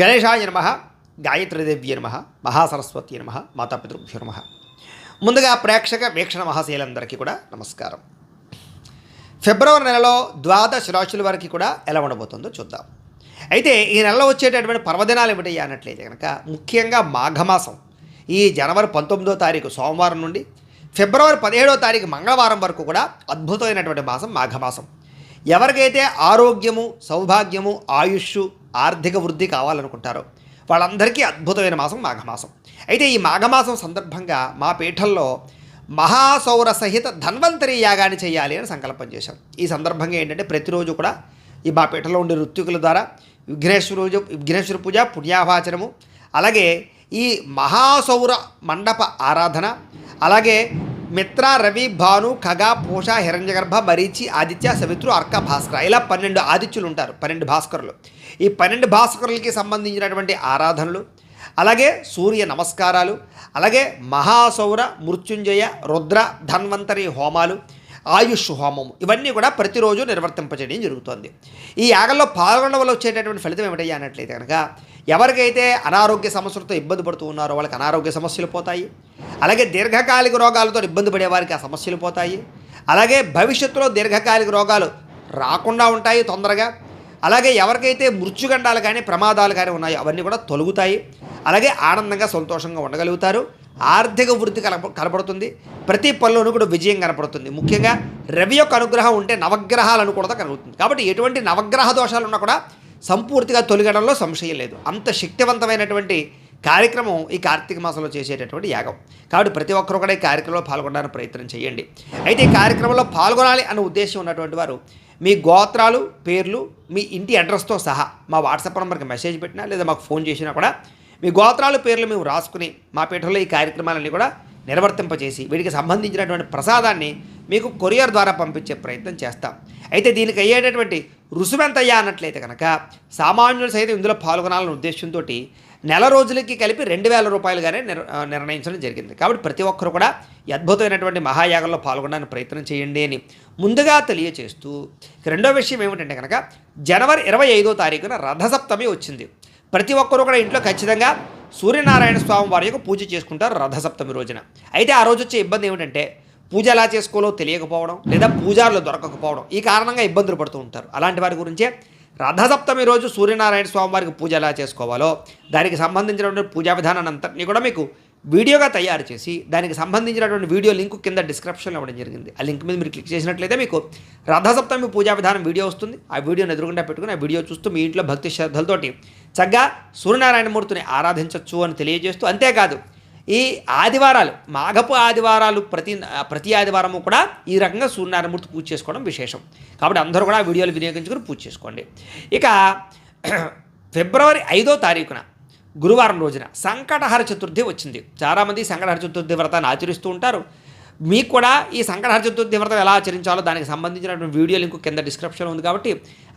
గణేశాయ నమ గాయత్రీదేవ్య నమ మహాసరస్వతి నమ మాతాపితృభ్యో నమ. ముందుగా ప్రేక్షక వీక్షణ మహాశీలందరికీ కూడా నమస్కారం. ఫిబ్రవరి నెలలో ద్వాదశ రాశుల వారికి కూడా ఎలా ఉండబోతుందో చూద్దాం. అయితే ఈ నెలలో వచ్చేటటువంటి పర్వదినాలు ఏమిటయ్యా అన్నట్లయితే కనుక ముఖ్యంగా మాఘమాసం. ఈ జనవరి పంతొమ్మిదో తారీఖు సోమవారం నుండి ఫిబ్రవరి పదిహేడో తారీఖు మంగళవారం వరకు కూడా అద్భుతమైనటువంటి మాసం మాఘమాసం. ఎవరికైతే ఆరోగ్యము సౌభాగ్యము ఆయుష్ ఆర్థిక వృద్ధి కావాలనుకుంటారు. వాళ్ళందరికీ అద్భుతమైన మాసం మాఘమాసం. అయితే ఈ మాఘమాసం సందర్భంగా మా పీఠంలో మహాసౌర సహిత ధన్వంతరి యాగాన్ని చేయాలి అని సంకల్పం చేశాం. ఈ సందర్భంగా ఏంటంటే ప్రతిరోజు కూడా ఈ మా పీఠంలో ఉండే ఋత్వికుల ద్వారా విఘ్నేశ్వర పూజ విఘ్నేశ్వర పూజ పుణ్యాభాచనము అలాగే ఈ మహాసౌర మండప ఆరాధన అలాగే మిత్ర రవి భాను ఖగ పూష హిరణ్యగర్భ మరీచి ఆదిత్య సవిత్రు అర్క భాస్కర ఇలా పన్నెండు ఆదిత్యులు ఉంటారు. పన్నెండు భాస్కరులు. ఈ పన్నెండు భాస్కరులకి సంబంధించినటువంటి ఆరాధనలు అలాగే సూర్య నమస్కారాలు అలాగే మహాసౌర మృత్యుంజయ రుద్ర ధన్వంతరి హోమాలు ఆయుష్ హోమము ఇవన్నీ కూడా ప్రతిరోజు నిర్వర్తింపచేయడం జరుగుతుంది. ఈ యాగంలో పాల్గొనడం వల్ల వచ్చేటటువంటి ఫలితం ఏమిటయ్యా అన్నట్లయితే కనుక ఎవరికైతే అనారోగ్య సమస్యలతో ఇబ్బంది పడుతూ ఉన్నారో వాళ్ళకి అనారోగ్య సమస్యలు పోతాయి అలాగే దీర్ఘకాలిక రోగాలతో ఇబ్బంది పడే వారికి ఆ సమస్యలు పోతాయి అలాగే భవిష్యత్తులో దీర్ఘకాలిక రోగాలు రాకుండా ఉంటాయి తొందరగా. అలాగే ఎవరికైతే మృత్యుగండాలు కానీ ప్రమాదాలు కానీ ఉన్నాయో అవన్నీ కూడా తొలుగుతాయి. అలాగే ఆనందంగా సంతోషంగా ఉండగలుగుతారు. ఆర్థిక వృద్ధి కనప కనపడుతుంది. ప్రతి పనిలోనూ కూడా విజయం కనపడుతుంది. ముఖ్యంగా రవి యొక్క అనుగ్రహం ఉంటే నవగ్రహాలు కూడా కలుగుతుంది. కాబట్టి ఎటువంటి నవగ్రహ దోషాలు ఉన్నా కూడా సంపూర్తిగా తొలగడంలో సంశయం లేదు. అంత శక్తివంతమైనటువంటి కార్యక్రమం ఈ కార్తీక మాసంలో చేసేటటువంటి యాగం. కాబట్టి ప్రతి ఒక్కరు కూడా ఈ కార్యక్రమంలో పాల్గొనడానికి ప్రయత్నం చేయండి. అయితే ఈ కార్యక్రమంలో పాల్గొనాలి అన్న ఉద్దేశం ఉన్నటువంటి వారు మీ గోత్రాలు పేర్లు మీ ఇంటి అడ్రస్తో సహా మా వాట్సాప్ నెంబర్కి మెసేజ్ పెట్టినా లేదా మాకు ఫోన్ చేసినా కూడా మీ గోత్రాల పేర్లు మేము రాసుకుని మా పీఠంలో ఈ కార్యక్రమాలన్నీ కూడా నిర్వర్తింపచేసి వీటికి సంబంధించినటువంటి ప్రసాదాన్ని మీకు కొరియర్ ద్వారా పంపించే ప్రయత్నం చేస్తాం. అయితే దీనికి అయ్యేటటువంటి రుసుమెంతయ్యా అన్నట్లయితే కనుక సామాన్యులు సైతం ఇందులో పాల్గొనాలనే ఉద్దేశంతో నెల రోజులకి కలిపి రెండు వేల రూపాయలుగానే నిర్ నిర్ణయించడం జరిగింది. కాబట్టి ప్రతి ఒక్కరు కూడా ఈ అద్భుతమైనటువంటి మహాయాగంలో పాల్గొనడానికి ప్రయత్నం చేయండి అని ముందుగా తెలియచేస్తూ రెండో విషయం ఏమిటంటే కనుక జనవరి ఇరవై ఐదో తారీఖున రథసప్తమి వచ్చింది. ప్రతి ఒక్కరూ కూడా ఇంట్లో ఖచ్చితంగా సూర్యనారాయణ స్వామి వారి యొక్క పూజ చేసుకుంటారు రథసప్తమి రోజున. అయితే ఆ రోజు వచ్చే ఇబ్బంది ఏమిటంటే పూజ ఎలా చేసుకోవాలో తెలియకపోవడం లేదా పూజారులు దొరకకపోవడం ఈ కారణంగా ఇబ్బందులు పడుతూ ఉంటారు. అలాంటి వారి గురించే రథసప్తమి రోజు సూర్యనారాయణ స్వామివారికి పూజ ఎలా చేసుకోవాలో దానికి సంబంధించినటువంటి పూజా విధానాన్ని అంతటినీ కూడా మీకు వీడియోగా తయారు చేసి దానికి సంబంధించినటువంటి వీడియో లింక్ కింద డిస్క్రిప్షన్లో ఇవ్వడం జరిగింది. ఆ లింక్ మీద మీరు క్లిక్ చేసినట్లయితే మీకు రథసప్తమి పూజా విధానం వీడియో వస్తుంది. ఆ వీడియోని ఎదురుగుండా పెట్టుకుని ఆ వీడియో చూస్తూ మీ ఇంట్లో భక్తి శ్రద్ధలతోటి చక్కగా సూర్యనారాయణమూర్తిని ఆరాధించవచ్చు అని తెలియజేస్తూ అంతేకాదు ఈ ఆదివారాలు మాఘపు ఆదివారాలు ప్రతి ప్రతి ఆదివారము కూడా ఈ రకంగా సూర్యనారాయణమూర్తి పూజ చేసుకోవడం విశేషం. కాబట్టి అందరూ కూడా వీడియోలు వినియోగించుకుని పూజ చేసుకోండి. ఇక ఫిబ్రవరి ఐదో తారీఖున గురువారం రోజున సంకటహర చతుర్థి వచ్చింది. చాలామంది సంకటహర చతుర్థి వ్రతాన్ని ఆచరిస్తూ ఉంటారు. మీకు కూడా ఈ సంకటహర చతుర్థి వ్రతం ఎలా ఆచరించాలో దానికి సంబంధించినటువంటి వీడియో లింక్ కింద డిస్క్రిప్షన్ ఉంది కాబట్టి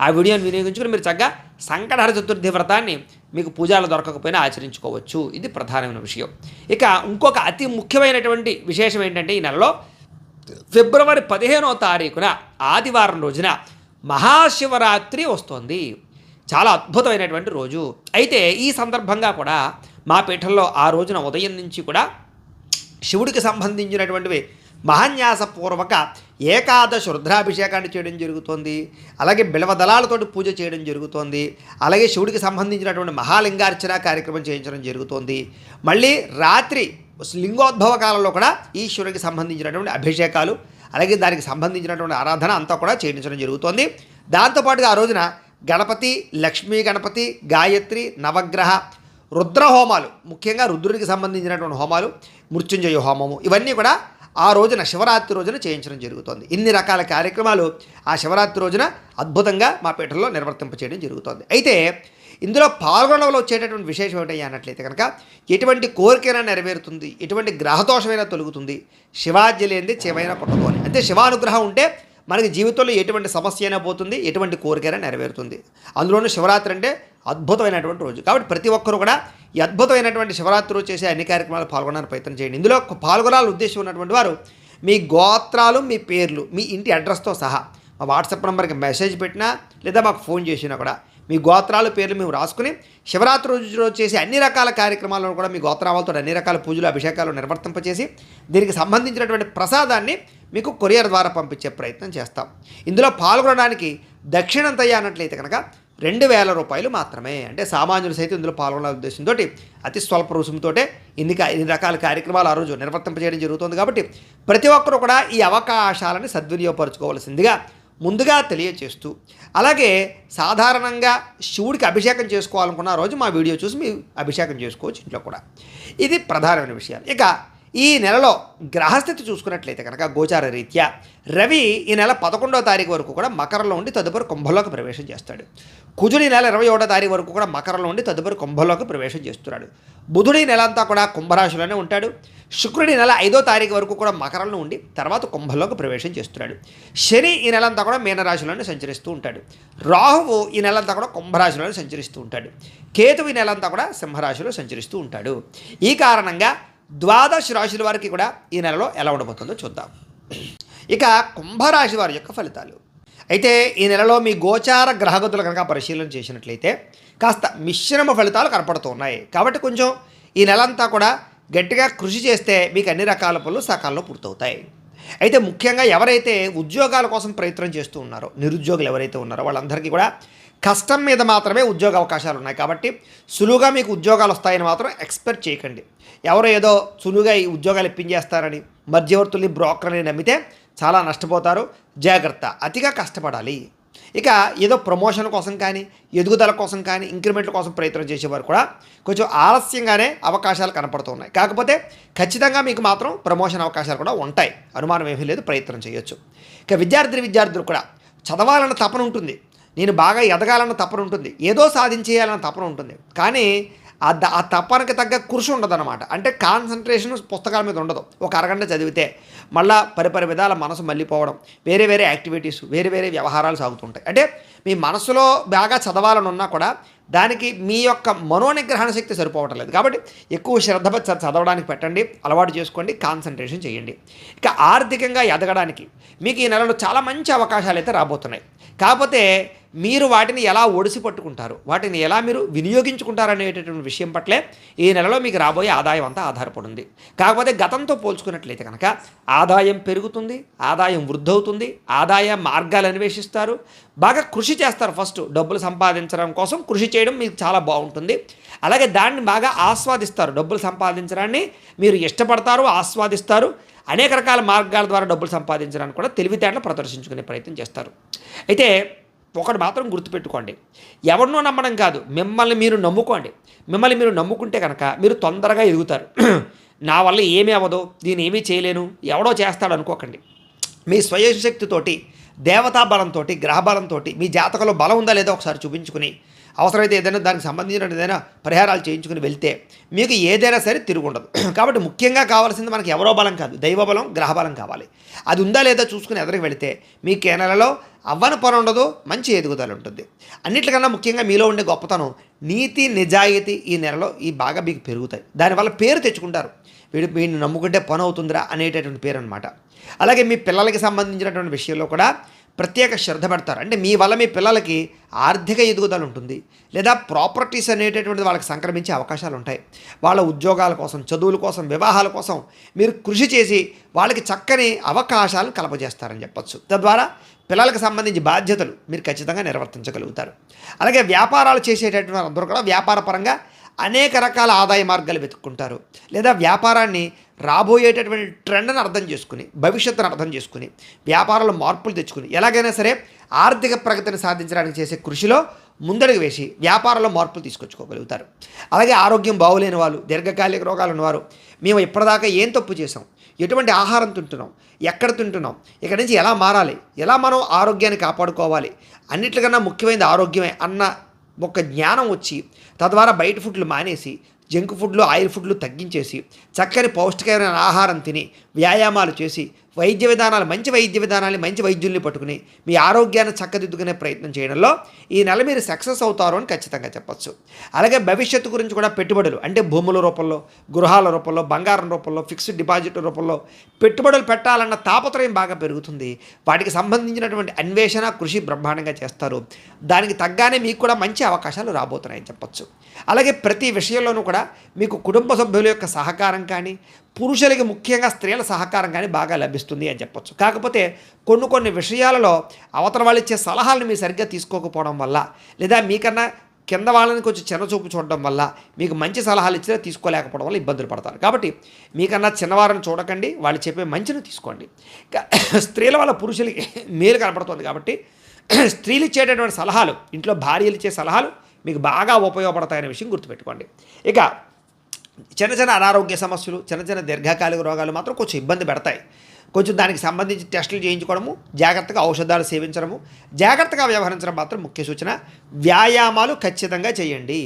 ఆ వీడియోని వినియోగించుకుని మీరు చక్కగా సంకటహర చతుర్థి వ్రతాన్ని మీకు పూజలు దొరకకపోయినా ఆచరించుకోవచ్చు. ఇది ప్రధానమైన విషయం. ఇక ఇంకొక అతి ముఖ్యమైనటువంటి విశేషం ఏంటంటే ఈ నెలలో ఫిబ్రవరి పదిహేనో తారీఖున ఆదివారం రోజున మహాశివరాత్రి వస్తోంది. చాలా అద్భుతమైనటువంటి రోజు. అయితే ఈ సందర్భంగా కూడా మా పీఠంలో ఆ రోజున ఉదయం నుంచి కూడా శివుడికి సంబంధించినటువంటివి మహాన్యాసపూర్వక ఏకాదశ రుద్రాభిషేకాన్ని చేయడం జరుగుతోంది. అలాగే బిలవదళాలతోటి పూజ చేయడం జరుగుతోంది. అలాగే శివుడికి సంబంధించినటువంటి మహాలింగార్చన కార్యక్రమం చేయించడం జరుగుతోంది. మళ్ళీ రాత్రి లింగోద్భవ కాలంలో కూడా ఈశ్వరుడికి సంబంధించినటువంటి అభిషేకాలు అలాగే దానికి సంబంధించినటువంటి ఆరాధన అంతా కూడా చేయించడం జరుగుతోంది. దాంతోపాటుగా ఆ రోజున గణపతి లక్ష్మీ గణపతి గాయత్రి నవగ్రహ రుద్ర హోమాలు ముఖ్యంగా రుద్రుడికి సంబంధించినటువంటి హోమాలు మృత్యుంజయ హోమము ఇవన్నీ కూడా ఆ రోజున శివరాత్రి రోజున చేయించడం జరుగుతుంది. ఇన్ని రకాల కార్యక్రమాలు ఆ శివరాత్రి రోజున అద్భుతంగా మా పీఠంలో నిర్వర్తింప చేయడం జరుగుతుంది. అయితే ఇందులో పాల్గొనడంలో వచ్చేటటువంటి విశేషం ఏమిటయ్యా అన్నట్లయితే కనుక ఎటువంటి కోరికైనా నెరవేరుతుంది ఎటువంటి గ్రహదోషమైనా తొలుగుతుంది శివాజ్య లేనిది చెవైనా పుట్టదు అని అంటే శివానుగ్రహం ఉంటే మనకి జీవితంలో ఎటువంటి సమస్య అయినా పోతుంది ఎటువంటి కోరికైనా నెరవేరుతుంది. అందులోనూ శివరాత్రి అంటే అద్భుతమైనటువంటి రోజు. కాబట్టి ప్రతి ఒక్కరూ కూడా ఈ అద్భుతమైనటువంటి శివరాత్రి రోజు చేసే అన్ని కార్యక్రమాలు పాల్గొనడానికి ప్రయత్నం చేయండి. ఇందులో పాల్గొనాలని ఉద్దేశం ఉన్నటువంటి వారు మీ గోత్రాలు మీ పేర్లు మీ ఇంటి అడ్రస్తో సహా మా వాట్సాప్ నెంబర్కి మెసేజ్ పెట్టినా లేదా మాకు ఫోన్ చేసినా కూడా మీ గోత్రాలు పేర్లు మేము రాసుకుని శివరాత్రి రోజు రోజు చేసే అన్ని రకాల కార్యక్రమాలను కూడా మీ గోత్రాలతో అన్ని రకాల పూజలు అభిషేకాలు నిర్వర్తింపచేసి దీనికి సంబంధించినటువంటి ప్రసాదాన్ని మీకు కొరియర్ ద్వారా పంపించే ప్రయత్నం చేస్తాం. ఇందులో పాల్గొనడానికి దక్షిణంతయ్య అన్నట్లయితే కనుక రెండు వేల రూపాయలు మాత్రమే. అంటే సామాన్యులు సైతం ఇందులో పాల్గొనాల ఉద్దేశంతో అతి స్వల్ప రుసుముతో ఇన్ని ఇన్ని రకాల కార్యక్రమాలు ఆ రోజు నిర్వర్తింపజేయడం జరుగుతుంది కాబట్టి ప్రతి ఒక్కరు కూడా ఈ అవకాశాలను సద్వినియోగపరచుకోవాల్సిందిగా ముందుగా తెలియచేస్తూ అలాగే సాధారణంగా శివుడికి అభిషేకం చేసుకోవాలనుకున్న రోజు మా వీడియో చూసి మీ అభిషేకం చేసుకోవచ్చు ఇంట్లో కూడా. ఇది ప్రధానమైన విషయాలు. ఇక ఈ నెలలో గ్రహస్థితి చూసుకున్నట్లయితే కనుక గోచార రీత్యా రవి ఈ నెల పదకొండవ తారీఖు వరకు కూడా మకరంలో ఉండి తదుపరి కుంభంలోకి ప్రవేశం చేస్తాడు. కుజుడి నెల ఇరవై ఒకటో తారీఖు వరకు కూడా మకరంలో ఉండి తదుపరి కుంభంలోకి ప్రవేశం చేస్తున్నాడు. బుధుడి నెల అంతా కూడా కుంభరాశిలోనే ఉంటాడు. శుక్రుడి నెల ఐదో తారీఖు వరకు కూడా మకరంలో ఉండి తర్వాత కుంభంలోకి ప్రవేశం చేస్తున్నాడు. శని ఈ నెల అంతా కూడా మీనరాశిలోనే సంచరిస్తూ ఉంటాడు. రాహువు ఈ నెల అంతా కూడా కుంభరాశిలోనే సంచరిస్తూ ఉంటాడు. కేతువు ఈ నెలంతా కూడా సింహరాశిలో సంచరిస్తూ ఉంటాడు. ఈ కారణంగా ద్వాదశ రాశుల వారికి కూడా ఈ నెలలో ఎలా ఉండబోతుందో చూద్దాం. ఇక కుంభరాశి వారి యొక్క ఫలితాలు. అయితే ఈ నెలలో మీ గోచార గ్రహగతులు కనుక పరిశీలన చేసినట్లయితే కాస్త మిశ్రమ ఫలితాలు కనపడుతూ ఉన్నాయి కాబట్టి కొంచెం ఈ నెలంతా కూడా గట్టిగా కృషి చేస్తే మీకు అన్ని రకాల పనులు సకాలంలో పూర్తవుతాయి. అయితే ముఖ్యంగా ఎవరైతే ఉద్యోగాల కోసం ప్రయత్నం చేస్తూ ఉన్నారో నిరుద్యోగులు ఎవరైతే ఉన్నారో వాళ్ళందరికీ కూడా కష్టం మీద మాత్రమే ఉద్యోగ అవకాశాలు ఉన్నాయి. కాబట్టి సులువుగా మీకు ఉద్యోగాలు వస్తాయని మాత్రం ఎక్స్పెక్ట్ చేయకండి. ఎవరో ఏదో సులువుగా ఈ ఉద్యోగాలు ఇప్పించేస్తారని మధ్యవర్తుల్ని బ్రోకర్ని నమ్మితే చాలా నష్టపోతారు. జాగ్రత్త అతిగా కష్టపడాలి. ఇక ఏదో ప్రమోషన్ కోసం కానీ ఎదుగుదల కోసం కానీ ఇంక్రిమెంట్ల కోసం ప్రయత్నం చేసేవారు కూడా కొంచెం ఆలస్యంగానే అవకాశాలు కనపడుతున్నాయి. కాకపోతే ఖచ్చితంగా మీకు మాత్రం ప్రమోషన్ అవకాశాలు కూడా ఉంటాయి. అనుమానం ఏమీ లేదు ప్రయత్నం చేయొచ్చు. ఇక విద్యార్థి విద్యార్థులు కూడా చదవాలన్న తపన ఉంటుంది. నేను బాగా ఎదగాలన్న తపన ఉంటుంది. ఏదో సాధించేయాలన్న తపన ఉంటుంది. కానీ ఆ ద ఆ తపనకి తగ్గ కృషి ఉండదన్నమాట. అంటే కాన్సన్ట్రేషన్ పుస్తకాల మీద ఉండదు. ఒక అరగంట చదివితే మళ్ళా పరిపరి విధాల మనసు మళ్ళీపోవడం వేరే వేరే యాక్టివిటీస్ వేరే వేరే వ్యవహారాలు సాగుతుంటాయి. అంటే మీ మనసులో బాగా చదవాలని ఉన్నా కూడా దానికి మీ యొక్క మనోనిగ్రహణ శక్తి సరిపోవటం లేదు. కాబట్టి ఎక్కువ శ్రద్ధ చ- చదవడానికి పెట్టండి అలవాటు చేసుకోండి కాన్సన్ట్రేషన్ చేయండి. ఇక ఆర్థికంగా ఎదగడానికి మీకు ఈ నెలలో చాలా మంచి అవకాశాలు అయితే రాబోతున్నాయి. కాకపోతే మీరు వాటిని ఎలా ఒడిసి పట్టుకుంటారు? వాటిని ఎలా మీరు వినియోగించుకుంటారు అనేటటువంటి విషయం పట్లే ఈ నెలలో మీకు రాబోయే ఆదాయం అంతా ఆధారపడింది. కాకపోతే గతంతో పోల్చుకున్నట్లయితే కనుక ఆదాయం పెరుగుతుంది ఆదాయం వృద్ధవుతుంది ఆదాయ మార్గాలు అన్వేషిస్తారు బాగా కృషి చేస్తారు ఫస్ట్ డబ్బులు సంపాదించడం కోసం కృషి చేయడం మీకు చాలా బాగుంటుంది. అలాగే దాన్ని బాగా ఆస్వాదిస్తారు డబ్బులు సంపాదించడాన్ని. మీరు ఇష్టపడతారు ఆస్వాదిస్తారు అనేక రకాల మార్గాల ద్వారా డబ్బులు సంపాదించడానికి కూడా తెలివితేటలు ప్రదర్శించుకునే ప్రయత్నం చేస్తారు. అయితే ఒకటి మాత్రం గుర్తుపెట్టుకోండి. ఎవరినో నమ్మడం కాదు మిమ్మల్ని మీరు నమ్ముకోండి. మిమ్మల్ని మీరు నమ్ముకుంటే కనుక మీరు తొందరగా ఎదుగుతారు. నా వల్ల ఏమీ అవ్వదు నేను ఏమీ చేయలేను ఎవడో చేస్తాడు అనుకోకండి. మీ స్వయం శక్తితోటి దేవతా బలంతో గ్రహబలంతో మీ జాతకంలో బలం ఉందా లేదో ఒకసారి చూపించుకుని అవసరమైతే ఏదైనా దానికి సంబంధించిన ఏదైనా పరిహారాలు చేయించుకుని వెళ్తే మీకు ఏదైనా సరే తిరుగుండదు కాబట్టి ముఖ్యంగా కావాల్సింది మనకి ఎవరో బలం కాదు. దైవ బలం గ్రహ బలం కావాలి. అది ఉందా లేదా చూసుకుని ఎదురికి వెళితే మీకు ఏ నెలలో అవ్వని పని ఉండదు మంచి ఎదుగుదల ఉంటుంది. అన్నిటికన్నా ముఖ్యంగా మీలో ఉండే గొప్పతనం నీతి నిజాయితీ ఈ నెలలో ఈ బాగా మీకు పెరుగుతాయి. దానివల్ల పేరు తెచ్చుకుంటారు. వీడు వీడిని నమ్ముకుంటే పని అవుతుందిరా అనేటటువంటి పేరు అనమాట అలాగే మీ పిల్లలకి సంబంధించినటువంటి విషయంలో కూడా ప్రత్యేక శ్రద్ధ పెడతారు. అంటే మీ వల్ల మీ పిల్లలకి ఆర్థిక ఎదుగుదల ఉంటుంది. లేదా ప్రాపర్టీస్ అనేటటువంటిది వాళ్ళకి సంక్రమించే అవకాశాలు ఉంటాయి. వాళ్ళ ఉద్యోగాల కోసం చదువుల కోసం వివాహాల కోసం మీరు కృషి చేసి వాళ్ళకి చక్కని అవకాశాలను కలపజేస్తారని చెప్పొచ్చు. తద్వారా పిల్లలకు సంబంధించి బాధ్యతలు మీరు ఖచ్చితంగా నిర్వర్తించగలుగుతారు. అలాగే వ్యాపారాలు చేసేటటువంటి అందరూ కూడా వ్యాపార పరంగా అనేక రకాల ఆదాయ మార్గాలు వెతుక్కుంటారు. లేదా వ్యాపారాన్ని రాబోయేటటువంటి ట్రెండ్ని అర్థం చేసుకుని భవిష్యత్తును అర్థం చేసుకుని వ్యాపారంలో మార్పులు తెచ్చుకుని ఎలాగైనా సరే ఆర్థిక ప్రగతిని సాధించడానికి చేసే కృషిలో ముందడుగు వేసి వ్యాపారంలో మార్పులు తీసుకొచ్చుకోగలుగుతారు. అలాగే ఆరోగ్యం బాగోలేని వాళ్ళు దీర్ఘకాలిక రోగాలు ఉన్నవారు మేము ఇప్పటిదాకా ఏం తప్పు చేసాం ఎటువంటి ఆహారం తింటున్నాం? ఎక్కడ తింటున్నాం? ఇక్కడి నుంచి ఎలా మారాలి? ఎలా మనం ఆరోగ్యాన్ని కాపాడుకోవాలి? అన్నిటికన్నా ముఖ్యమైనది ఆరోగ్యమే అన్న ఒక జ్ఞానం వచ్చి తద్వారా బయట ఫుడ్లు మానేసి జంక్ ఫుడ్లు ఆయిల్ ఫుడ్లు తగ్గించేసి చక్కని పౌష్టికమైన ఆహారం తిని వ్యాయామాలు చేసి వైద్య విధానాలు మంచి వైద్య విధానాన్ని మంచి వైద్యుల్ని పట్టుకుని మీ ఆరోగ్యాన్ని చక్కదిద్దుకునే ప్రయత్నం చేయడంలో ఈ నెల మీరు సక్సెస్ అవుతారు అని ఖచ్చితంగా చెప్పొచ్చు. అలాగే భవిష్యత్తు గురించి కూడా పెట్టుబడులు అంటే భూముల రూపంలో గృహాల రూపంలో బంగారం రూపంలో ఫిక్స్డ్ డిపాజిట్ రూపంలో పెట్టుబడులు పెట్టాలన్న తాపత్రయం బాగా పెరుగుతుంది. వాటికి సంబంధించినటువంటి అన్వేషణ కృషి బ్రహ్మాండంగా చేస్తారు. దానికి తగ్గానే మీకు కూడా మంచి అవకాశాలు రాబోతున్నాయని చెప్పొచ్చు. అలాగే ప్రతి విషయంలోనూ కూడా మీకు కుటుంబ సభ్యుల యొక్క సహకారం కానీ పురుషులకి ముఖ్యంగా స్త్రీల సహకారం కానీ బాగా లభిస్తుంది అని చెప్పొచ్చు. కాకపోతే కొన్ని కొన్ని విషయాలలో అవతల వాళ్ళు ఇచ్చే సలహాలను మీరు సరిగ్గా తీసుకోకపోవడం వల్ల లేదా మీకన్నా కింద వాళ్ళని కొంచెం చిన్నచూపు చూడడం వల్ల మీకు మంచి సలహాలు ఇచ్చినా తీసుకోలేకపోవడం వల్ల ఇబ్బందులు పడతారు. కాబట్టి మీకన్నా చిన్నవారిని చూడకండి వాళ్ళు చెప్పే మంచిని తీసుకోండి. స్త్రీల వల్ల పురుషులకి మేలు కనపడుతుంది కాబట్టి స్త్రీలు ఇచ్చేటటువంటి సలహాలు ఇంట్లో భార్యలు ఇచ్చే సలహాలు మీకు బాగా ఉపయోగపడతాయనే విషయం గుర్తుపెట్టుకోండి. ఇక చిన్న చిన్న అనారోగ్య సమస్యలు చిన్న చిన్న దీర్ఘకాలిక రోగాలు మాత్రం కొంచెం ఇబ్బంది పెడతాయి. కొంచెం దానికి సంబంధించి టెస్టులు చేయించుకోవడము జాగ్రత్తగా ఔషధాలు సేవించడము జాగ్రత్తగా వ్యవహరించడం మాత్రం ముఖ్య సూచన. వ్యాయామాలు ఖచ్చితంగా చేయండి.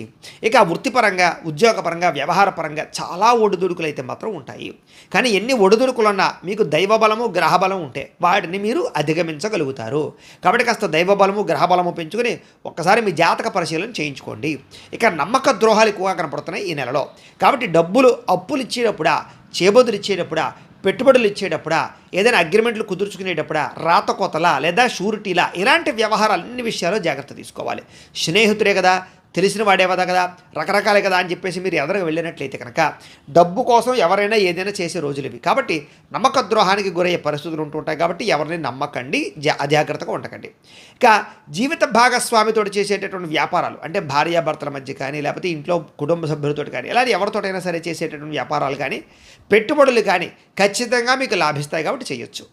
ఇక వృత్తిపరంగా ఉద్యోగపరంగా వ్యవహారపరంగా చాలా ఒడిదుడుకులు అయితే మాత్రం ఉంటాయి. కానీ ఎన్ని ఒడిదుడుకులున్నా మీకు దైవబలము గ్రహబలం ఉంటే వాటిని మీరు అధిగమించగలుగుతారు. కాబట్టి కాస్త దైవబలము గ్రహబలము పెంచుకొని ఒక్కసారి మీ జాతక పరిశీలన చేయించుకోండి. ఇక నమ్మక ద్రోహాలు ఎక్కువగా కనపడుతున్నాయి ఈ నెలలో. కాబట్టి డబ్బులు అప్పులు ఇచ్చేటప్పుడా చేబదులు ఇచ్చేటప్పుడా పెట్టుబడులు ఇచ్చేటప్పుడా ఏదైనా అగ్రిమెంట్లు కుదుర్చుకునేటప్పుడా రాత కోతలా లేదా షూరిటీలా ఇలాంటి వ్యవహారాలు అన్ని విషయాల్లో జాగ్రత్త తీసుకోవాలి. స్నేహితుడే కదా తెలిసిన వాడే కదా? కదా రకరకాలే కదా అని చెప్పేసి మీరు ఎదరకు వెళ్ళినట్లయితే కనుక డబ్బు కోసం ఎవరైనా ఏదైనా చేసే రోజులు ఇవి. కాబట్టి నమ్మక ద్రోహానికి గురయ్యే పరిస్థితులు ఉంటుంటాయి కాబట్టి ఎవరిని నమ్మకండి జా అజాగ్రత్తగా ఉండకండి. ఇక జీవిత భాగస్వామితో చేసేటటువంటి వ్యాపారాలు అంటే భార్యాభర్తల మధ్య కానీ లేకపోతే ఇంట్లో కుటుంబ సభ్యులతో కానీ ఇలాంటి ఎవరితోటైనా సరే చేసేటటువంటి వ్యాపారాలు కానీ పెట్టుబడులు కానీ ఖచ్చితంగా మీకు లాభిస్తాయి కాబట్టి చేయొచ్చు.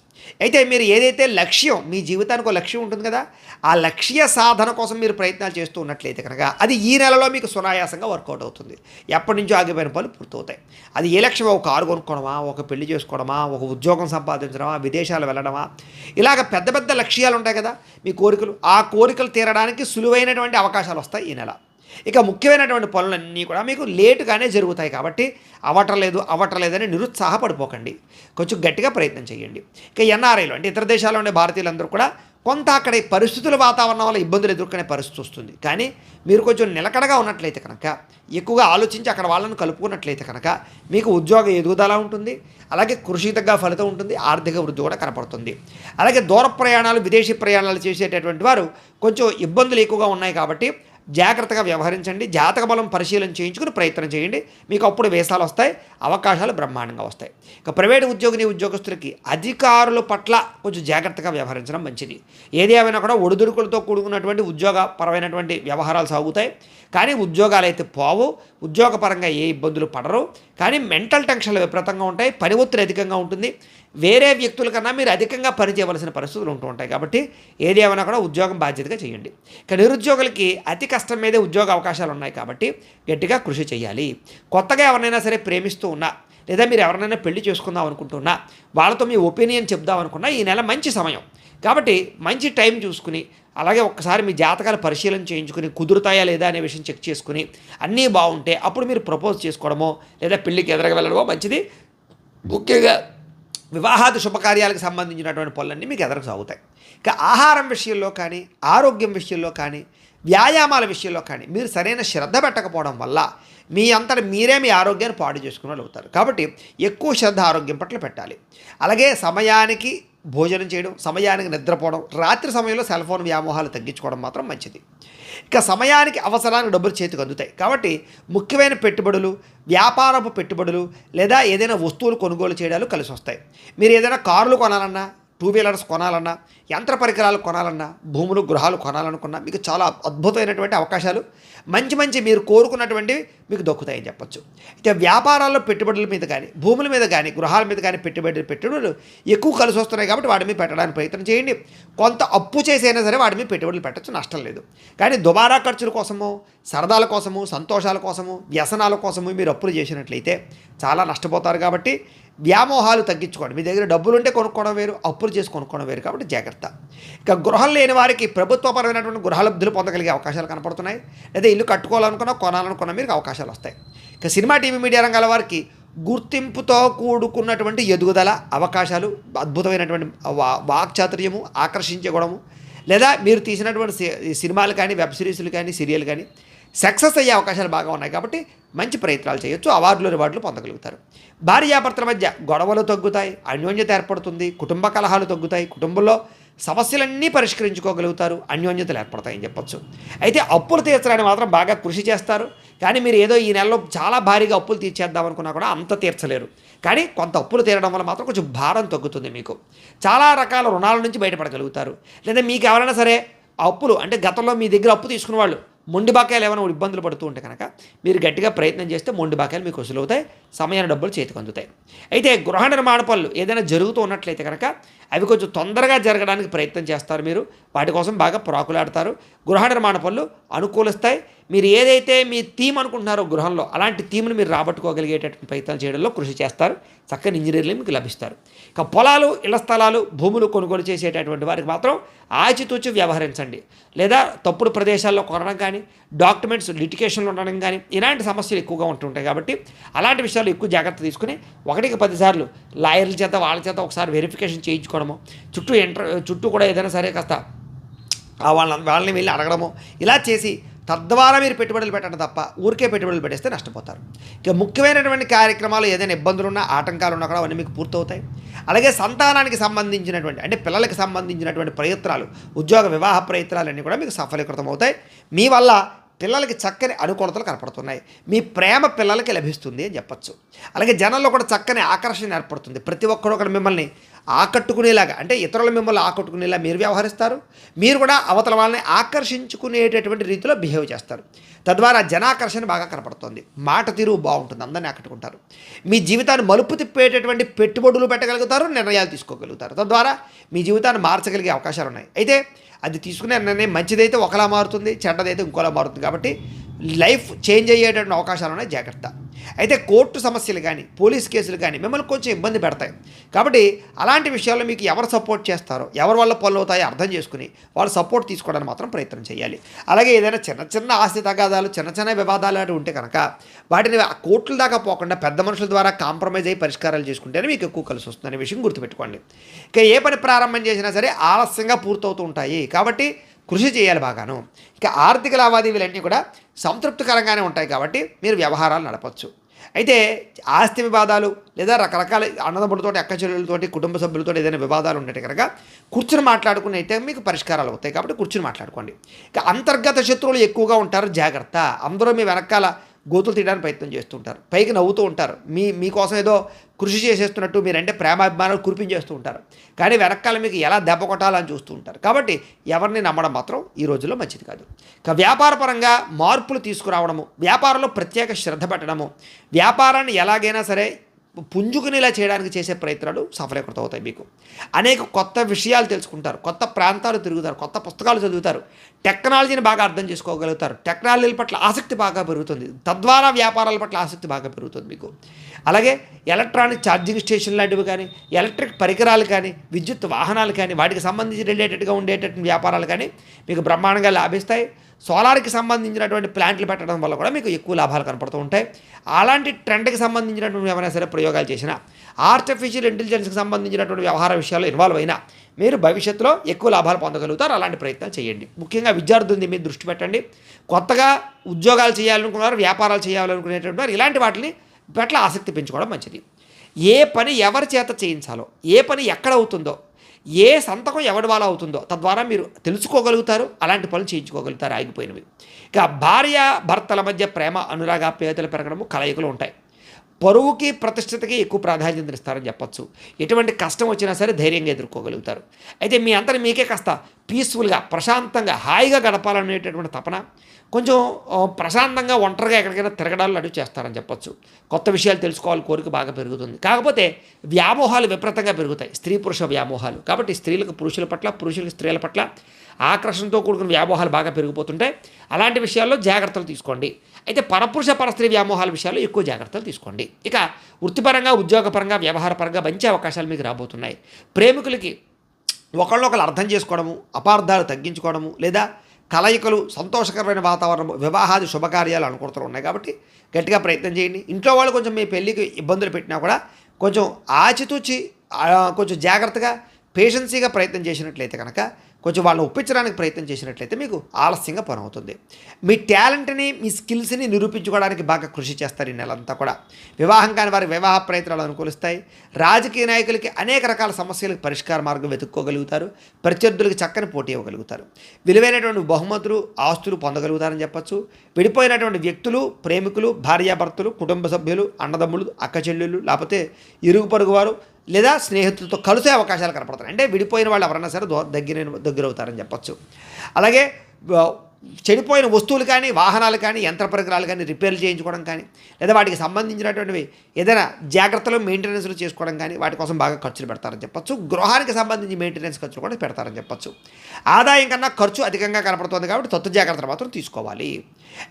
అయితే మీరు ఏదైతే లక్ష్యం మీ జీవితానికి ఒక లక్ష్యం ఉంటుంది కదా ఆ లక్ష్య సాధన కోసం మీరు ప్రయత్నాలు చేస్తూ ఉన్నట్లయితే కనుక అది ఈ నెలలో మీకు సునాయాసంగా వర్కౌట్ అవుతుంది. ఎప్పటి నుంచో ఆగిపోయిన పనులు పూర్తవుతాయి. అది ఏ లక్ష్యం ఒక కారు కొనుక్కోవడమా ఒక పెళ్ళి చేసుకోవడమా ఒక ఉద్యోగం సంపాదించడమా విదేశాలు వెళ్ళడమా ఇలాగ పెద్ద పెద్ద లక్ష్యాలు ఉంటాయి కదా మీ కోరికలు. ఆ కోరికలు తీరడానికి సులువైనటువంటి అవకాశాలు వస్తాయి ఈ నెల. ఇక ముఖ్యమైనటువంటి పనులన్నీ కూడా మీకు లేటుగానే జరుగుతాయి కాబట్టి అవటలేదు అవటలేదని నిరుత్సాహపడిపోకండి. కొంచెం గట్టిగా ప్రయత్నం చేయండి. ఇక ఎన్ఆర్ఐలు అంటే ఇతర దేశాల్లో ఉండే భారతీయులందరూ కూడా కొంత అక్కడ ఈ పరిస్థితుల వాతావరణం వల్ల ఇబ్బందులు ఎదుర్కొనే పరిస్థితి వస్తుంది. కానీ మీరు కొంచెం నిలకడగా ఉన్నట్లయితే కనుక ఎక్కువగా ఆలోచించి అక్కడ వాళ్ళని కలుపుకున్నట్లయితే కనుక మీకు ఉద్యోగ ఎదుగుదల ఉంటుంది. అలాగే కృషి తగ్గ ఫలితం ఉంటుంది. ఆర్థిక వృద్ధి కూడా కనపడుతుంది. అలాగే దూర ప్రయాణాలు విదేశీ ప్రయాణాలు చేసేటటువంటి వారు కొంచెం ఇబ్బందులు ఎక్కువగా ఉన్నాయి కాబట్టి జాగ్రత్తగా వ్యవహరించండి జాతక బలం పరిశీలన చేయించుకుని ప్రయత్నం చేయండి. మీకు అప్పుడు వేసాలు వస్తాయి అవకాశాలు బ్రహ్మాండంగా వస్తాయి. ఇక ప్రైవేట్ ఉద్యోగిని ఉద్యోగస్తులకి అధికారుల పట్ల కొంచెం జాగ్రత్తగా వ్యవహరించడం మంచిది. ఏది ఏమైనా కూడా ఒడిదుడుకులతో కూడుకున్నటువంటి ఉద్యోగపరమైనటువంటి వ్యవహారాలు సాగుతాయి. కానీ ఉద్యోగాలు అయితే పోవు ఉద్యోగపరంగా ఏ ఇబ్బందులు పడరు. కానీ మెంటల్ టెన్షన్లు విపరీతంగా ఉంటాయి పని ఒత్తిడి అధికంగా ఉంటుంది. వేరే వ్యక్తుల కన్నా మీరు అధికంగా పనిచేయవలసిన పరిస్థితులు ఉంటూ ఉంటాయి కాబట్టి ఏది ఏమైనా కూడా ఉద్యోగం బాధ్యతగా చేయండి. ఇక నిరుద్యోగులకి అతి కష్టం మీదే ఉద్యోగ అవకాశాలు ఉన్నాయి కాబట్టి గట్టిగా కృషి చేయాలి. కొత్తగా ఎవరినైనా సరే ప్రేమిస్తూ ఉన్నా లేదా మీరు ఎవరినైనా పెళ్ళి చేసుకుందాం అనుకుంటున్నా వాళ్ళతో మీ ఒపీనియన్ చెప్దాం అనుకున్నా ఈ నెల మంచి సమయం. కాబట్టి మంచి టైం చూసుకుని అలాగే ఒక్కసారి మీ జాతకాలు పరిశీలన చేయించుకుని కుదురుతాయా లేదా అనే విషయం చెక్ చేసుకుని అన్నీ బాగుంటే అప్పుడు మీరు ప్రపోజ్ చేసుకోవడమో లేదా పెళ్ళికి ఎదురగా వెళ్ళడమో మంచిది. ముఖ్యంగా వివాహాది శుభకార్యాలకు సంబంధించినటువంటి పనులన్నీ మీకు ఎదురకు సాగుతాయి. ఇక ఆహారం విషయంలో కానీ ఆరోగ్యం విషయంలో కానీ వ్యాయామాల విషయంలో కానీ మీరు సరైన శ్రద్ధ పెట్టకపోవడం వల్ల మీ అంతట మీరే మీ ఆరోగ్యాన్ని పాడు చేసుకునే అవుతారు. కాబట్టి ఎక్కువ శ్రద్ధ ఆరోగ్యం పట్ల పెట్టాలి. అలాగే సమయానికి భోజనం చేయడం సమయానికి నిద్రపోవడం రాత్రి సమయంలో సెల్ ఫోన్ వ్యామోహాలు తగ్గించుకోవడం మాత్రం మంచిది. ఇక సమయానికి అవసరానికి డబ్బులు చేతికి అందుతాయి. కాబట్టి ముఖ్యమైన పెట్టుబడులు వ్యాపారపు పెట్టుబడులు లేదా ఏదైనా వస్తువులు కొనుగోలు చేయడాలు కలిసి వస్తాయి. మీరు ఏదైనా కార్లు కొనాలన్నా టూ వీలర్స్ కొనాలన్నా యంత్ర పరికరాలు కొనాలన్నా భూములు గృహాలు కొనాలనుకున్నా మీకు చాలా అద్భుతమైనటువంటి అవకాశాలు. మంచి మంచి మీరు కోరుకున్నటువంటివి మీకు దొక్కుతాయని చెప్పొచ్చు. అయితే వ్యాపారాల్లో పెట్టుబడుల మీద కానీ భూముల మీద కానీ గృహాల మీద కానీ పెట్టుబడులు పెట్టుబడులు ఎక్కువ కలిసి వస్తున్నాయి కాబట్టి వాటి మీద పెట్టడానికి ప్రయత్నం చేయండి. కొంత అప్పు చేసైనా సరే వాటి మీద పెట్టుబడులు పెట్టచ్చు నష్టం లేదు. కానీ దుబారా ఖర్చుల కోసము సరదాల కోసము సంతోషాల కోసము వ్యసనాల కోసము మీరు అప్పులు చేసినట్లయితే చాలా నష్టపోతారు కాబట్టి వ్యామోహాలు తగ్గించుకోండి. మీ దగ్గర డబ్బులు ఉంటే కొనుక్కోవడం వేరు అప్పులు చేసి కొనుక్కోవడం వేరు కాబట్టి జాగ్రత్త. ఇక గృహం లేని వారికి ప్రభుత్వపరమైనటువంటి గృహలబ్ధులు పొందగలిగే అవకాశాలు కనపడుతున్నాయి. లేదా ఇల్లు కట్టుకోవాలనుకున్నా కొనాలనుకున్నా మీరు అవకాశాలు వస్తాయి. ఇక సినిమా టీవీ మీడియా రంగాల వారికి గుర్తింపుతో కూడుకున్నటువంటి ఎదుగుదల అవకాశాలు అద్భుతమైనటువంటి వా వాక్చాతుర్యము ఆకర్షించగడము లేదా మీరు తీసినటువంటి సినిమాలు కానీ వెబ్ సిరీస్లు కానీ సీరియల్ కానీ సక్సెస్ అయ్యే అవకాశాలు బాగా ఉన్నాయి కాబట్టి మంచి ప్రయత్నాలు చేయొచ్చు అవార్డులు రివార్డులు పొందగలుగుతారు. భార్యాభర్తల మధ్య గొడవలు తగ్గుతాయి అన్యోన్యత ఏర్పడుతుంది కుటుంబ కలహాలు తగ్గుతాయి కుటుంబంలో సమస్యలన్నీ పరిష్కరించుకోగలుగుతారు అన్యోన్యతలు ఏర్పడతాయని చెప్పొచ్చు. అయితే అప్పులు తీర్చడానికి మాత్రం బాగా కృషి చేస్తారు కానీ మీరు ఏదో ఈ నెలలో చాలా భారీగా అప్పులు తీర్చేద్దాం అనుకున్నా కూడా అంత తీర్చలేరు. కానీ కొంత అప్పులు తీరడం వల్ల మాత్రం కొంచెం భారం తగ్గుతుంది మీకు. చాలా రకాల రుణాల నుంచి బయటపడగలుగుతారు. లేదా మీకు ఎవరైనా సరే అప్పులు అంటే గతంలో మీ దగ్గర అప్పు తీసుకున్న వాళ్ళు మొండి బకాయిలు ఏమైనా ఇబ్బందులు పడుతూ ఉంటే కనుక మీరు గట్టిగా ప్రయత్నం చేస్తే మొండి బకాయిలు మీకు వసూలవుతాయి సమయాన్ని డబ్బులు చేతికి అందుతాయి. అయితే గృహ నిర్మాణ పనులు ఏదైనా జరుగుతూ ఉన్నట్లయితే కనుక అవి కొంచెం తొందరగా జరగడానికి ప్రయత్నం చేస్తారు మీరు. వాటి కోసం బాగా ప్రాకులాడతారు. గృహ నిర్మాణ పనులు అనుకూలిస్తాయి. మీరు ఏదైతే మీ థీమ్ అనుకుంటున్నారో గృహంలో అలాంటి థీమ్ని మీరు రాబట్టుకోగలిగేటటువంటి ప్రయత్నాలు చేయడంలో కృషి చేస్తారు. చక్కని ఇంజనీర్లు మీకు లభిస్తారు. ఇక పొలాలు ఇళ్ళ స్థలాలు భూములు కొనుగోలు చేసేటటువంటి వారికి మాత్రం ఆచితూచి వ్యవహరించండి. లేదా తప్పుడు ప్రదేశాల్లో కొనడం కానీ డాక్యుమెంట్స్ లిటికేషన్లు ఉండడం కానీ ఇలాంటి సమస్యలు ఎక్కువగా ఉంటుంటాయి కాబట్టి అలాంటి విషయాలు ఎక్కువ జాగ్రత్త తీసుకుని ఒకటికి పదిసార్లు లాయర్ల చేత వాళ్ళ చేత ఒకసారి వెరిఫికేషన్ చేయించుకోవడము చుట్టూ ఎంటర్ చుట్టూ కూడా ఏదైనా సరే కాస్త వాళ్ళ వాళ్ళని వాళ్ళని వెళ్ళి అడగడము ఇలా చేసి తద్వారా మీరు పెట్టుబడులు పెట్టడం తప్ప ఊరికే పెట్టుబడులు పెట్టేస్తే నష్టపోతారు. ఇక ముఖ్యమైనటువంటి కార్యక్రమాలు ఏదైనా ఇబ్బందులు ఉన్నా ఆటంకాలు ఉన్నా కూడా అవన్నీ మీకు పూర్తవుతాయి. అలాగే సంతానానికి సంబంధించినటువంటి అంటే పిల్లలకి సంబంధించినటువంటి ప్రయత్నాలు ఉద్యోగ వివాహ ప్రయత్నాలన్నీ కూడా మీకు సఫలీకృతం అవుతాయి మీ వల్ల పిల్లలకి చక్కని అనుకూలతలు కనపడుతున్నాయి. మీ ప్రేమ పిల్లలకి లభిస్తుంది అని చెప్పచ్చు. అలాగే జనంలో కూడా చక్కని ఆకర్షణ ఏర్పడుతుంది. ప్రతి ఒక్కరు ఒకరు మిమ్మల్ని ఆకట్టుకునేలాగా అంటే ఇతరుల మిమ్మల్ని ఆకట్టుకునేలా మీరు వ్యవహరిస్తారు. మీరు కూడా అవతల వాళ్ళని ఆకర్షించుకునేటటువంటి రీతిలో బిహేవ్ చేస్తారు. తద్వారా జనాకర్షణ బాగా కనపడుతుంది. మాట తీరు బాగుంటుంది. అందరినీ ఆకట్టుకుంటారు. మీ జీవితాన్ని మలుపు తిప్పేటటువంటి పెట్టుబడులు పెట్టగలుగుతారు నిర్ణయాలు తీసుకోగలుగుతారు. తద్వారా మీ జీవితాన్ని మార్చగలిగే అవకాశాలు ఉన్నాయి అయితే అది తీసుకునే నిర్ణయం మంచిదైతే ఒకలా మారుతుంది చెడ్డదైతే ఇంకోలా మారుతుంది. కాబట్టి లైఫ్ చేంజ్ అయ్యేటటువంటి అవకాశాలు ఉన్నాయి. జాగ్రత్త. అయితే కోర్టు సమస్యలు కానీ పోలీస్ కేసులు కానీ మిమ్మల్ని కొంచెం ఇబ్బంది పెడతాయి. కాబట్టి అలాంటి విషయాల్లో మీకు ఎవరు సపోర్ట్ చేస్తారో ఎవరి వల్ల పనులు అవుతాయో అర్థం చేసుకుని వాళ్ళు సపోర్ట్ తీసుకోవడానికి మాత్రం ప్రయత్నం చేయాలి. అలాగే ఏదైనా చిన్న చిన్న ఆస్తి తగాదాలు చిన్న చిన్న వివాదాలు లాంటివి ఉంటే కనుక వాటిని కోర్టుల దాకా పోకుండా పెద్ద మనుషుల ద్వారా కాంప్రమైజ్ అయ్యి పరిష్కారాలు చేసుకుంటేనే మీకు ఎక్కువ కలిసి వస్తుందనే విషయం గుర్తుపెట్టుకోండి. ఇక ఏ పని ప్రారంభం చేసినా సరే ఆలస్యంగా పూర్తవుతూ ఉంటాయి. కాబట్టి కృషి చేయాలి బాగాను. ఇక ఆర్థిక లావాదేవీలన్నీ కూడా సంతృప్తికరంగానే ఉంటాయి కాబట్టి మీరు వ్యవహారాలు నడపచ్చు. అయితే ఆస్తి వివాదాలు లేదా రకరకాల అన్నదమ్ముడితోటి అక్క చెల్లెలతోటి కుటుంబ సభ్యులతో ఏదైనా వివాదాలు ఉంటే కనుక కూర్చుని మాట్లాడుకుని అయితే మీకు పరిష్కారాలు అవుతాయి కాబట్టి కూర్చుని మాట్లాడుకోండి. ఇక అంతర్గత శత్రువులు ఎక్కువగా ఉంటారు జాగ్రత్త. అందరూ మీ వెనకాల గోతులు తీయడానికి ప్రయత్నం చేస్తుంటారు పైకి నవ్వుతూ ఉంటారు. మీ మీకోసం ఏదో కృషి చేసేస్తున్నట్టు మీరంటే ప్రేమాభిమానాలు కురిపించేస్తూ ఉంటారు. కానీ వెనకాల మీకు ఎలా దెబ్బ కొట్టాలని చూస్తూ ఉంటారు. కాబట్టి ఎవరిని నమ్మడం మాత్రం ఈ రోజుల్లో మంచిది కాదు. ఇక వ్యాపారపరంగా మార్పులు తీసుకురావడము వ్యాపారంలో ప్రత్యేక శ్రద్ధ పెట్టడము వ్యాపారాన్ని ఎలాగైనా సరే పుంజుకునేలా చేయడానికి చేసే ప్రయత్నాలు సఫలీకృతం అవుతాయి మీకు. అనేక కొత్త విషయాలు తెలుసుకుంటారు కొత్త ప్రాంతాలు తిరుగుతారు కొత్త పుస్తకాలు చదువుతారు టెక్నాలజీని బాగా అర్థం చేసుకోగలుగుతారు టెక్నాలజీల పట్ల ఆసక్తి బాగా పెరుగుతుంది తద్వారా వ్యాపారాల పట్ల ఆసక్తి బాగా పెరుగుతుంది మీకు. అలాగే ఎలక్ట్రానిక్ ఛార్జింగ్ స్టేషన్ లాంటివి కానీ ఎలక్ట్రిక్ పరికరాలు కానీ విద్యుత్ వాహనాలు కానీ వాటికి సంబంధించి రిలేటెడ్గా ఉండేటటువంటి వ్యాపారాలు కానీ మీకు బ్రహ్మాండంగా లాభిస్తాయి. సోలార్కి సంబంధించినటువంటి ప్లాంట్లు పెట్టడం వల్ల కూడా మీకు ఎక్కువ లాభాలు కనపడుతూ ఉంటాయి. అలాంటి ట్రెండ్కి సంబంధించినటువంటి ఏమైనా సరే ప్రయోగాలు చేసినా ఆర్టిఫిషియల్ ఇంటెలిజెన్స్కి సంబంధించినటువంటి వ్యవహార విషయాల్లో ఇన్వాల్వ్ అయినా మీరు భవిష్యత్తులో ఎక్కువ లాభాలు పొందగలుగుతారు. అలాంటి ప్రయత్నాలు చేయండి. ముఖ్యంగా విద్యార్థుల మీద దృష్టి పెట్టండి. కొత్తగా ఉద్యోగాలు చేయాలనుకున్నారు వ్యాపారాలు చేయాలనుకునేటువంటి వారు ఇలాంటి వాటిని పట్ల ఆసక్తి పెంచుకోవడం మంచిది. ఏ పని ఎవరి చేత చేయించాలో ఏ పని ఎక్కడ అవుతుందో ఏ సంతకం ఎవరి వాళ్ళ అవుతుందో తద్వారా మీరు తెలుసుకోగలుగుతారు అలాంటి పనులు చేయించుకోగలుగుతారు ఆగిపోయినవి. ఇక భార్య భర్తల మధ్య ప్రేమ అనురాగాప్యాయతలు పెరగడము కలయికలు ఉంటాయి. పరువుకి ప్రతిష్టతకి ఎక్కువ ప్రాధాన్యత ఇస్తారని చెప్పొచ్చు. ఎటువంటి కష్టం వచ్చినా సరే ధైర్యంగా ఎదుర్కోగలుగుతారు. అయితే మీ అంతటి మీకే కాస్త పీస్ఫుల్గా ప్రశాంతంగా హాయిగా గడపాలనేటటువంటి తపన కొంచెం ప్రశాంతంగా ఒంటరిగా ఎక్కడికైనా తిరగడాలు అడుగు చేస్తారని చెప్పొచ్చు. కొత్త విషయాలు తెలుసుకోవాలి కోరిక బాగా పెరుగుతుంది. కాకపోతే వ్యామోహాలు విపరీతంగా పెరుగుతాయి. స్త్రీ పురుష వ్యామోహాలు. కాబట్టి స్త్రీలకు పురుషుల పట్ల పురుషులకు స్త్రీల పట్ల ఆకర్షణతో కూడుకున్న వ్యామోహాలు బాగా పెరిగిపోతుంటాయి. అలాంటి విషయాల్లో జాగ్రత్తలు తీసుకోండి. అయితే పరపురుష పరస్త్రీ వ్యామోహాల విషయాల్లో ఎక్కువ జాగ్రత్తలు తీసుకోండి. ఇక వృత్తిపరంగా ఉద్యోగపరంగా వ్యవహారపరంగా మంచి అవకాశాలు మీకు రాబోతున్నాయి. ప్రేమికులకి ఒకళ్ళొకళ్ళు అర్థం చేసుకోవడము అపార్థాలు తగ్గించుకోవడము లేదా కలయికలు సంతోషకరమైన వాతావరణం వివాహాది శుభకార్యాలు అనుకూలతలు ఉన్నాయి కాబట్టి గట్టిగా ప్రయత్నం చేయండి. ఇంట్లో వాళ్ళు కొంచెం మీ పెళ్ళికి ఇబ్బందులు పెట్టినా కూడా కొంచెం ఆచితూచి కొంచెం జాగ్రత్తగా పేషెన్సీగా ప్రయత్నం చేసినట్లయితే కనుక కొంచెం వాళ్ళని ఒప్పించడానికి ప్రయత్నం చేసినట్లయితే మీకు ఆలస్యంగా పని అవుతుంది మీ టాలెంట్ని మీ స్కిల్స్ని నిరూపించుకోవడానికి బాగా కృషి చేస్తారు ఈ నెలంతా కూడా. వివాహం కాని వారి వివాహ ప్రయత్నాలు అనుకూలిస్తాయి. రాజకీయ నాయకులకి అనేక రకాల సమస్యలకు పరిష్కార మార్గం వెతుక్కోగలుగుతారు. ప్రత్యర్థులకు చక్కని పోటీ ఇవ్వగలుగుతారు. విలువైనటువంటి బహుమతులు ఆస్తులు పొందగలుగుతారని చెప్పచ్చు. విడిపోయినటువంటి వ్యక్తులు ప్రేమికులు భార్యాభర్తలు కుటుంబ సభ్యులు అన్నదమ్ములు అక్క చెల్లెళ్ళు లేకపోతే ఇరుగు పొరుగు వారు లేదా స్నేహితులతో కలిసే అవకాశాలు కనపడతాయి. అంటే విడిపోయిన వాళ్ళు ఎవరైనా సరే దగ్గర దగ్గర అవుతారని చెప్పచ్చు. అలాగే చెడిపోయిన వస్తువులు కానీ వాహనాలు కానీ యంత్ర పరికరాలు కానీ రిపేర్లు చేయించుకోవడం కానీ లేదా వాటికి సంబంధించినటువంటివి ఏదైనా జాగ్రత్తలు మెయింటెనెన్స్లు చేసుకోవడం కానీ వాటి కోసం బాగా ఖర్చులు పెడతారని చెప్పొచ్చు. గృహానికి సంబంధించి మెయింటెనెన్స్ ఖర్చులు కూడా పెడతారని చెప్పొచ్చు. ఆదాయం కన్నా ఖర్చు అధికంగా కనపడుతుంది కాబట్టి తత్తు జాగ్రత్తలు మాత్రం తీసుకోవాలి.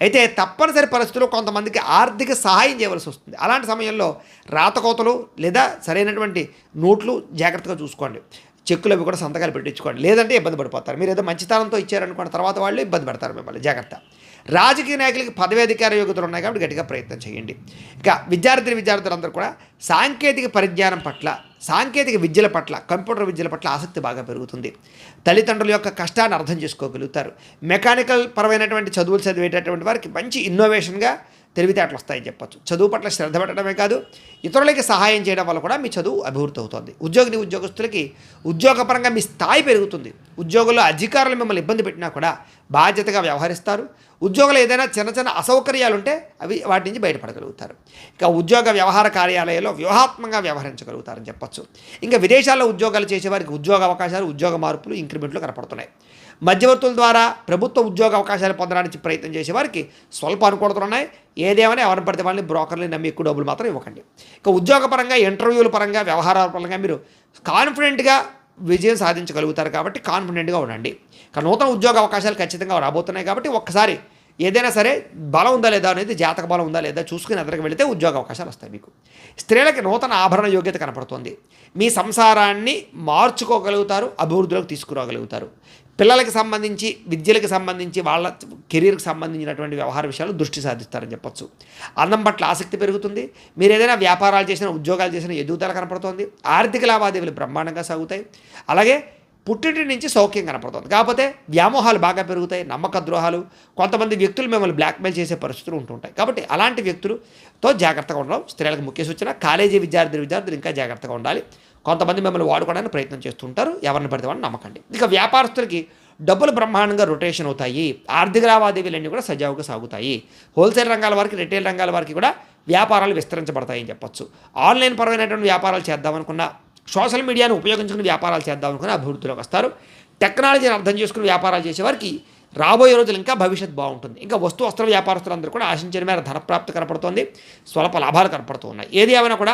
అయితే తప్పనిసరి పరిస్థితుల్లో కొంతమందికి ఆర్థిక సహాయం చేయవలసి వస్తుంది. అలాంటి సమయంలో రాతకోతలు లేదా సరైనటువంటి నోట్లు జాగ్రత్తగా చూసుకోండి. చెక్కులు అవి కూడా సంతకాలు పెట్టించుకోండి. లేదంటే ఇబ్బంది పడిపోతారు. మీరు ఏదో మంచితనంతో ఇచ్చారనుకోండి తర్వాత వాళ్ళు ఇబ్బంది పెడతారు మిమ్మల్ని. జాగ్రత్త. రాజకీయ నాయకులకి పదవి అధికార యోగ్యతలు ఉన్నాయి కాబట్టి గట్టిగా ప్రయత్నం చేయండి. ఇక విద్యార్థి విద్యార్థులందరూ కూడా సాంకేతిక పరిజ్ఞానం పట్ల సాంకేతిక విద్యల పట్ల కంప్యూటర్ విద్యల పట్ల ఆసక్తి బాగా పెరుగుతుంది. తల్లిదండ్రుల యొక్క కష్టాన్ని అర్థం చేసుకోగలుగుతారు. మెకానికల్ పరమైనటువంటి చదువులు చదివేటటువంటి వారికి మంచి ఇన్నోవేషన్గా తెలివితేటలు వస్తాయని చెప్పొచ్చు. చదువు పట్ల శ్రద్ధ పెట్టడమే కాదు ఇతరులకి సహాయం చేయడం వల్ల కూడా మీ చదువు అభివృద్ధి అవుతుంది. ఉద్యోగిని ఉద్యోగస్తులకి ఉద్యోగపరంగా మీ స్థాయి పెరుగుతుంది. ఉద్యోగుల్లో అధికారులు మిమ్మల్ని ఇబ్బంది పెట్టినా కూడా బాధ్యతగా వ్యవహరిస్తారు. ఉద్యోగులు ఏదైనా చిన్న చిన్న అసౌకర్యాలు ఉంటే అవి వాటి నుంచి బయటపడగలుగుతారు. ఇక ఉద్యోగ వ్యవహార కార్యాలయాల్లో వ్యూహాత్మకంగా వ్యవహరించగలుగుతారని చెప్పొచ్చు. ఇంకా విదేశాల్లో ఉద్యోగాలు చేసేవారికి ఉద్యోగ అవకాశాలు ఉద్యోగ మార్పులు ఇంక్రిమెంట్లు కనపడుతున్నాయి. మధ్యవర్తుల ద్వారా ప్రభుత్వ ఉద్యోగ అవకాశాలు పొందడానికి ప్రయత్నం చేసేవారికి స్వల్ప అనుకూలతలు ఉన్నాయి. ఏదేమైనా ఎవరిని పడితే వాళ్ళని బ్రోకర్ని నమ్మి ఎక్కువ డబ్బులు మాత్రం ఇవ్వకండి. ఇక ఉద్యోగపరంగా ఇంటర్వ్యూల పరంగా వ్యవహారాల పరంగా మీరు కాన్ఫిడెంట్గా విజయం సాధించగలుగుతారు కాబట్టి కాన్ఫిడెంట్గా ఉండండి. ఇక నూతన ఉద్యోగ అవకాశాలు ఖచ్చితంగా రాబోతున్నాయి కాబట్టి ఒక్కసారి ఏదైనా సరే బలం ఉందా లేదా అనేది జాతక బలం ఉందా లేదా చూసుకుని ఎదురుకు వెళితే ఉద్యోగ అవకాశాలు వస్తాయి మీకు. స్త్రీలకి నూతన ఆభరణ యోగ్యత కనపడుతుంది. మీ సంసారాన్ని మార్చుకోగలుగుతారు అభివృద్ధిలోకి తీసుకురాగలుగుతారు. పిల్లలకి సంబంధించి విద్యలకు సంబంధించి వాళ్ళ కెరీర్కి సంబంధించినటువంటి వ్యవహార విషయాలు దృష్టి సాధిస్తారని చెప్పొచ్చు. అన్నం పట్ల ఆసక్తి పెరుగుతుంది. మీరు ఏదైనా వ్యాపారాలు చేసిన ఉద్యోగాలు చేసిన ఎదుగుదల కనపడుతుంది? ఆర్థిక లావాదేవీలు బ్రహ్మాండంగా సాగుతాయి. అలాగే పుట్టింటి నుంచి సౌఖ్యం కనపడుతుంది. కాకపోతే వ్యామోహాలు బాగా పెరుగుతాయి నమ్మక ద్రోహాలు కొంతమంది వ్యక్తులు మిమ్మల్ని బ్లాక్మెయిల్ చేసే పరిస్థితులు ఉంటుంటాయి కాబట్టి అలాంటి వ్యక్తులతో జాగ్రత్తగా ఉండడం స్త్రీలకు ముఖ్య సూచన. కాలేజీ విద్యార్థులు విద్యార్థులు ఇంకా జాగ్రత్తగా ఉండాలి. కొంతమంది మిమ్మల్ని వాడుకోవడానికి ప్రయత్నం చేస్తుంటారు. ఎవరిని పడితే వాళ్ళని నమ్మకండి. ఇక వ్యాపారస్తులకి డబ్బులు బ్రహ్మాండంగా రొటేషన్ అవుతాయి. ఆర్థిక లావాదేవీలన్నీ కూడా సజావుగా సాగుతాయి. హోల్సేల్ రంగాల వారికి రిటైల్ రంగాల వారికి కూడా వ్యాపారాలు విస్తరించబడతాయని చెప్పొచ్చు. ఆన్లైన్ పరమైనటువంటి వ్యాపారాలు చేద్దామనుకున్న సోషల్ మీడియాను ఉపయోగించుకుని వ్యాపారాలు చేద్దామనుకున్న అభివృద్ధిలోకి వస్తారు. టెక్నాలజీని అర్థం చేసుకుని వ్యాపారాలు చేసేవారికి రాబోయే రోజులు ఇంకా భవిష్యత్ బాగుంటుంది. ఇంకా వస్తు వస్త్ర వ్యాపారస్తులందరూ కూడా ఆశించిన మేర ధనప్రాప్తి కనపడుతోంది. స్వల్ప లాభాలు కనపడుతున్నాయి ఏది ఏమైనా కూడా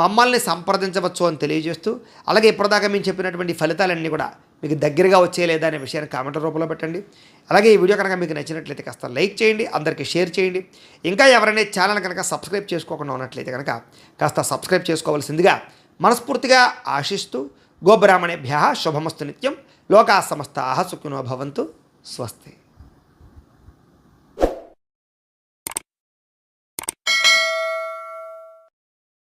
మమ్మల్ని సంప్రదించవచ్చు అని తెలియజేస్తూ అలాగే ఇప్పటిదాకా మేము చెప్పినటువంటి ఫలితాలన్నీ కూడా మీకు దగ్గరగా వచ్చే లేదా అనే విషయాన్ని కామెంట్ రూపంలో పెట్టండి. అలాగే ఈ వీడియో కనుక మీకు నచ్చినట్లయితే కాస్త లైక్ చేయండి అందరికీ షేర్ చేయండి. ఇంకా ఎవరైనా ఛానల్ కనుక సబ్స్క్రైబ్ చేసుకోకుండా ఉన్నట్లయితే కనుక కాస్త సబ్స్క్రైబ్ చేసుకోవాల్సిందిగా మనస్ఫూర్తిగా ఆశిస్తూ గోబ్రాహ్మణేభ్య శుభమస్తు నిత్యం. లోకా సమస్త సుఖినో భవంతు. స్వస్తి.